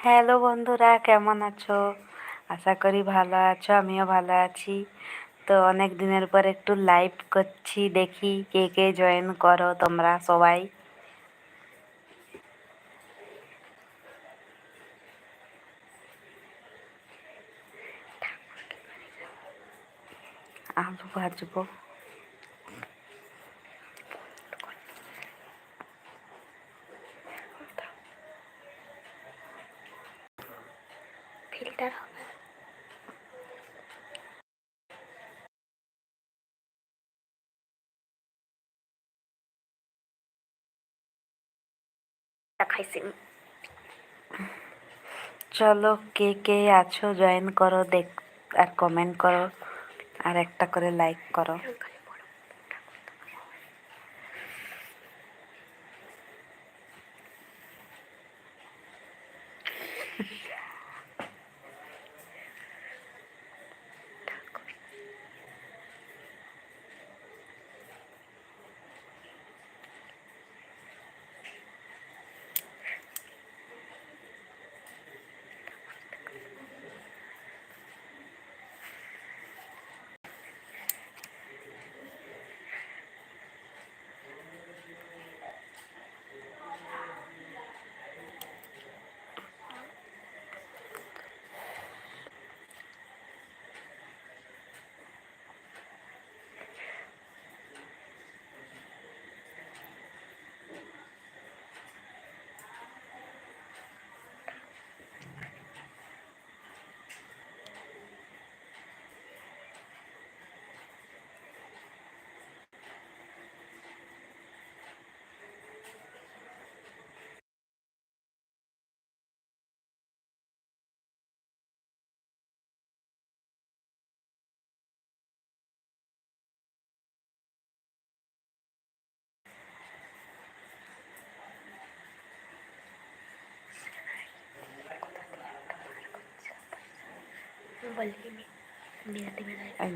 Hello বন্ধুরা, কেমন আছো? আশা করি ভালো আছো, আমিও ভালো আছি। তো অনেক দিনের পর একটু লাইভ করছি, দেখি কে কে জয়েন করো তোমরা সবাই। আলু ভাজবো। হবে খাইছি চলো কে কে আছো জয়েন করো দেখ আর কমেন্ট করো আর একটা করে লাইক করো।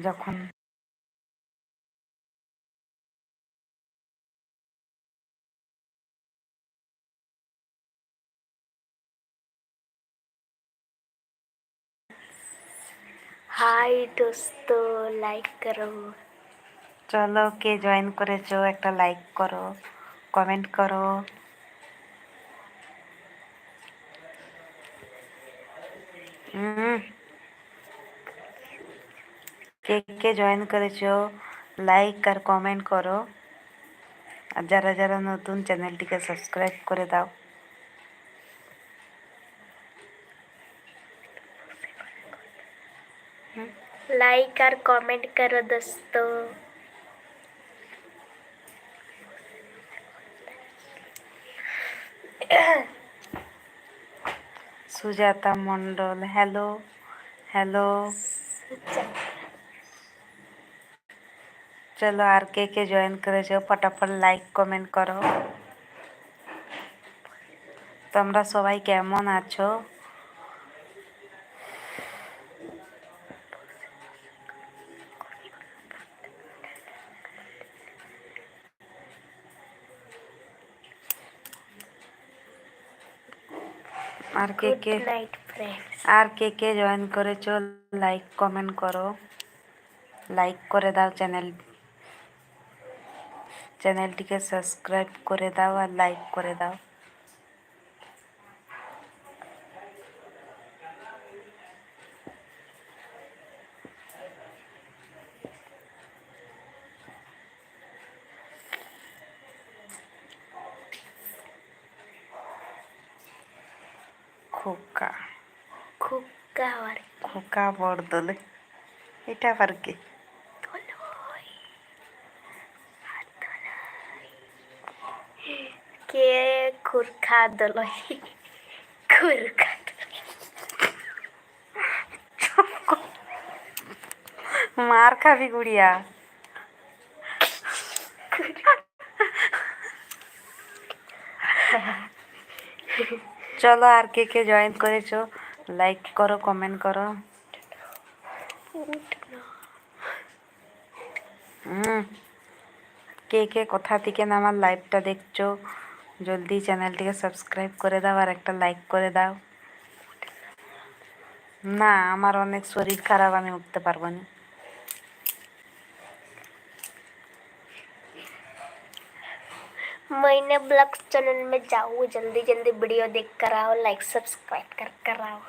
যখন হাই দোস্ত লাইক করো। চলো কে জয়েন করেছ একটা লাইক করো কমেন্ট করো। হুম কে কে জয়েন করেছো লাইক আর কমেন্ট করো আর যারা যারা নতুন চ্যানেলটিকে সাবস্ক্রাইব করে দাও लाइक और कमेंट करो दोस्तों সুজাতা মণ্ডল হ্যালো হ্যালো চলো আর কে কে জয়েন করেছো ফটাফট লাইক কমেন্ট করো তোমরা সবাই কেমন আছো আর কে गुड কে नाइट फ्रेंड्स আর কে কে জয়েন করেছো লাইক কমেন্ট করো লাইক করে দাও চ্যানেল চ্যানেলটিকে সাবস্ক্রাইব করে দাও আর লাইক করে দাও। খোকা। খুকা আর খোকা বরদলে এটা আবার কি ধলই আর ধলই কে খুরখা দলই খুরখা মার খাবি গুড়িয়া চলো আর কে কে জয়েন করেছ? লাইক করো কমেন্ট করো। হুম কে কে কোথা থেকে না আমার লাইভটা দেখছ? জলদি চ্যানেলটিকে সাবস্ক্রাইব করে দাও আর একটা লাইক করে দাও না আমার অনেক শরীর খারাপ আমি উঠতে পারবো না मैंने ब्लॉग चैनल में जाओ जल्दी जल्दी वीडियो देख कर आओ लाइक सब्सक्राइब कर कर आओ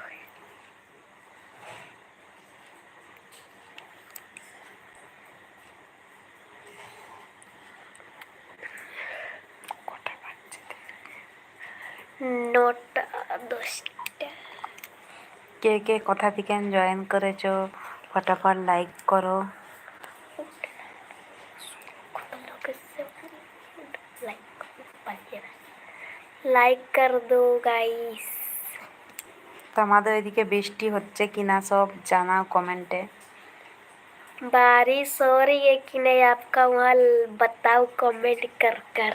নটা দশটা কে কে কোথা থেকে জয়েন করেছো ফটাফট লাইক করো लाइक कर दो गाइस তো আমাদের ওইদিকে বৃষ্টি হচ্ছে কিনা সব জানাও কমেন্টে बारिश हो रही है कि नहीं आपका वहाँ बताओ कमेंट कर कर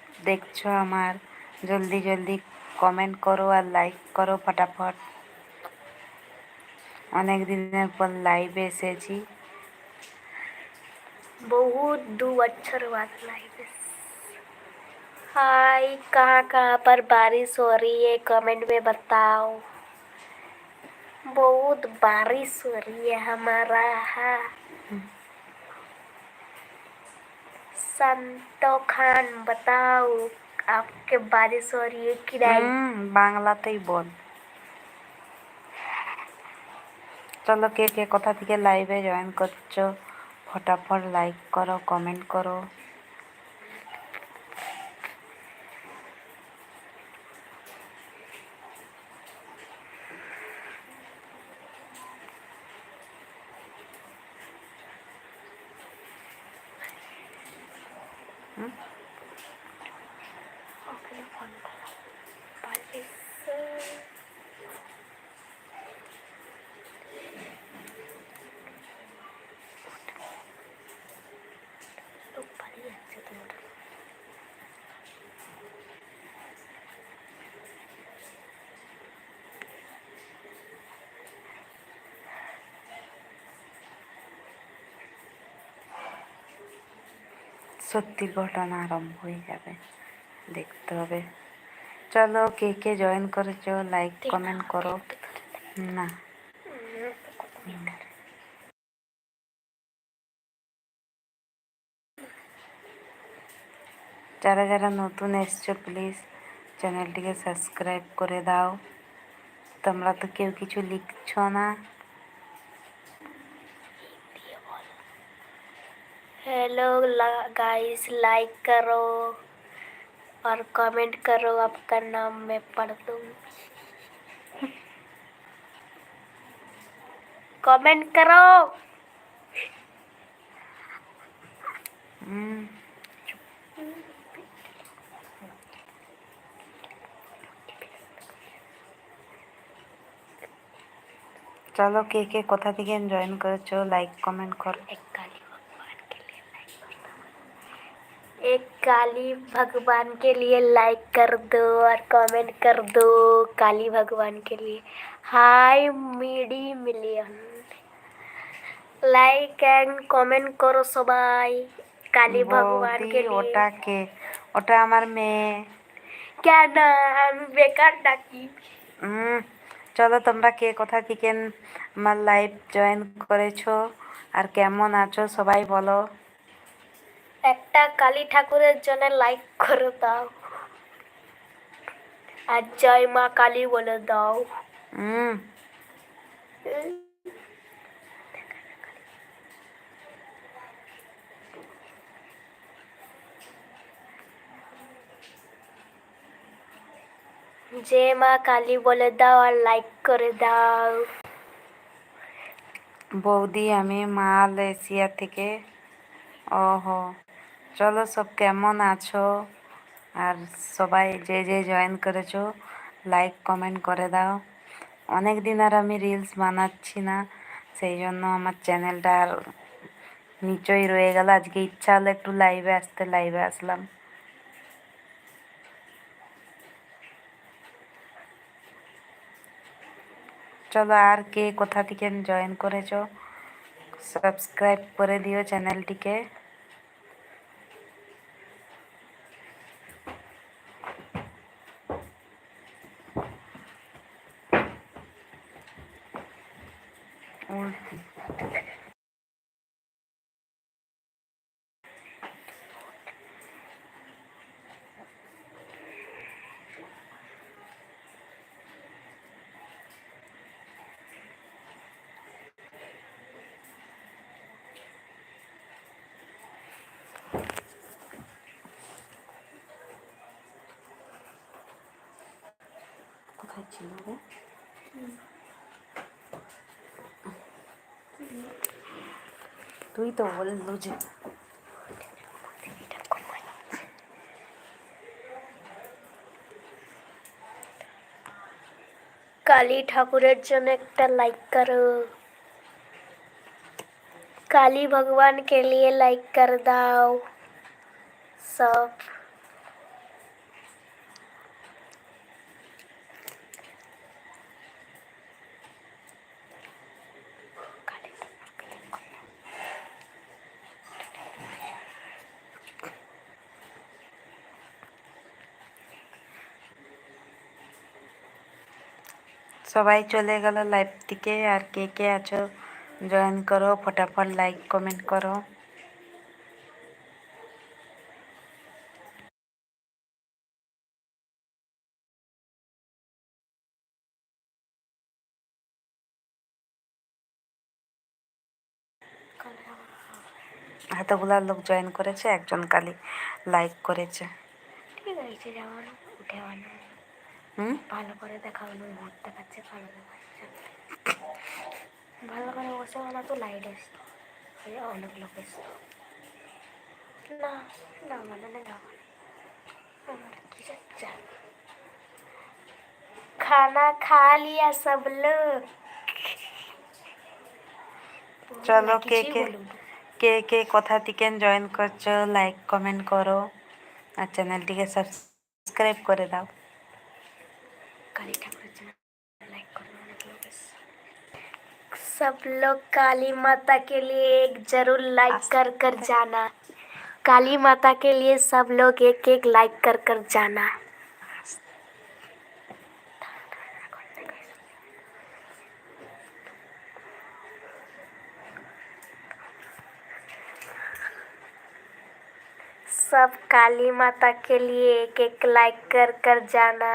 দেখছো আমার জলদি জলদি কমেন্ট করো আর লাইক করো ফটাফট অনেক দিনের পর লাইভে এসেছি बहुत दो अक्षर बाद लाइव हाय कहाँ कहाँ पर बारिश हो रही है कमेंट में बताओ बहुत बारिश हो रही है हमारा यहाँ শান্ত খান বাতাও আপকে বারে আর কি কিরাই বাংলাতেই বল। চলো কে কে কথা থেকে লাইভে জয়েন করছ, ফটাফট লাইক করো কমেন্ট করো। ออกเป็นคนตลอดไปเอร์ সত্যি ঘটনা আরম্ভ হয়ে যাবে। দেখতে হবে। চলো কে কে জয়েন করেছ লাইক কমেন্ট করো। না। যারা যারা নতুন এসছো প্লিজ চ্যানেলটিকে সাবস্ক্রাইব করে দাও। তোমরা তো কেউ কিছু লিখছো না। हेलो गाइस लाइक करो और कमेंट करो आपका नाम मैं पढ़ दूंगी कमेंट करो হুম চলো কে কে কোথা থেকে জয়েন করেছো লাইক কমেন্ট করো काली भगवान के लिए लाइक कर दो और कमेंट कर दो काली भगवान के लिए हाय मिडी मिलियन लाइक एंड कमेंट करो सबाई काली भगवान বৌদি, के लिए ওটা কে ওটা আমার মেয়ে क्या नाम बेकार डाकी হুম চলো তোমরা কে কোথা থেকে আমার লাইভ জয়েন করেছো আর কেমন আছো সবাই বলো একটা কালী ঠাকুরের জন্য লাইক করে দাও। আর জয় মা কালী বলে দাও। হুম যে মা কালী বলে দাও আর লাইক করে দাও। বৌদি আমি মালয়েশিয়া থেকে। ওহো। চলো সব কেমন আছো? আর সবাই যে যে জয়েন করেছ লাইক কমেন্ট করে দাও। অনেক দিন আর আমি রিলস বানাচ্ছি না, সেই জন্য আমার চ্যানেলটা আর নিচই রয়ে গেল। আজকে ইচ্ছা হলো একটু লাইভে আসতে লাইভে আসলাম। চলো আর কে কোথা থেকে জয়েন করেছ সাবস্ক্রাইব করে দিও চ্যানেলটিকে কোথায় ছিল রে তুই তো বললো যে কালী ঠাকুরের জন্য একটা लाइक करो काली भगवान के लिए लाइक कर दाओ सब সবাই চলে গেল লাইভ থেকে আর কে কে আছো জয়েন করো, ফটাফট লাইক কমেন্ট করো। এতগুলা লোক জয়েন করেছে, একজন কালি লাইক করেছে। ঠিক আছে যেমন উঠে হুম ভালো করে দেখানো ভূত দেখাচ্ছে ভালো দেখাচ্ছে ভালো করে বসে বানা তো লাইট আসতো ওই অনেক লোক এসতো না না মানে না যাবো না আমার কি যাচ্ছে खाना खा लिया सब लोग চলো কে কিছুই কে বলুন। কে কে কোথা থেকে জয়েন করছো লাইক কমেন্ট করো আর চ্যানেলটিকে সাবস্ক্রাইব করে দাও काली ठाकुर लाइक करो। सब लोग काली माता के लिए एक ज़रूर लाइक कर कर जाना। काली माता के लिए सब लोग एक एक लाइक कर कर जाना। सब काली माता के लिए एक एक लाइक कर कर जाना।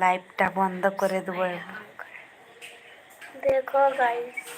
লাইভটা বন্ধ করে দেবো দেখো গাইস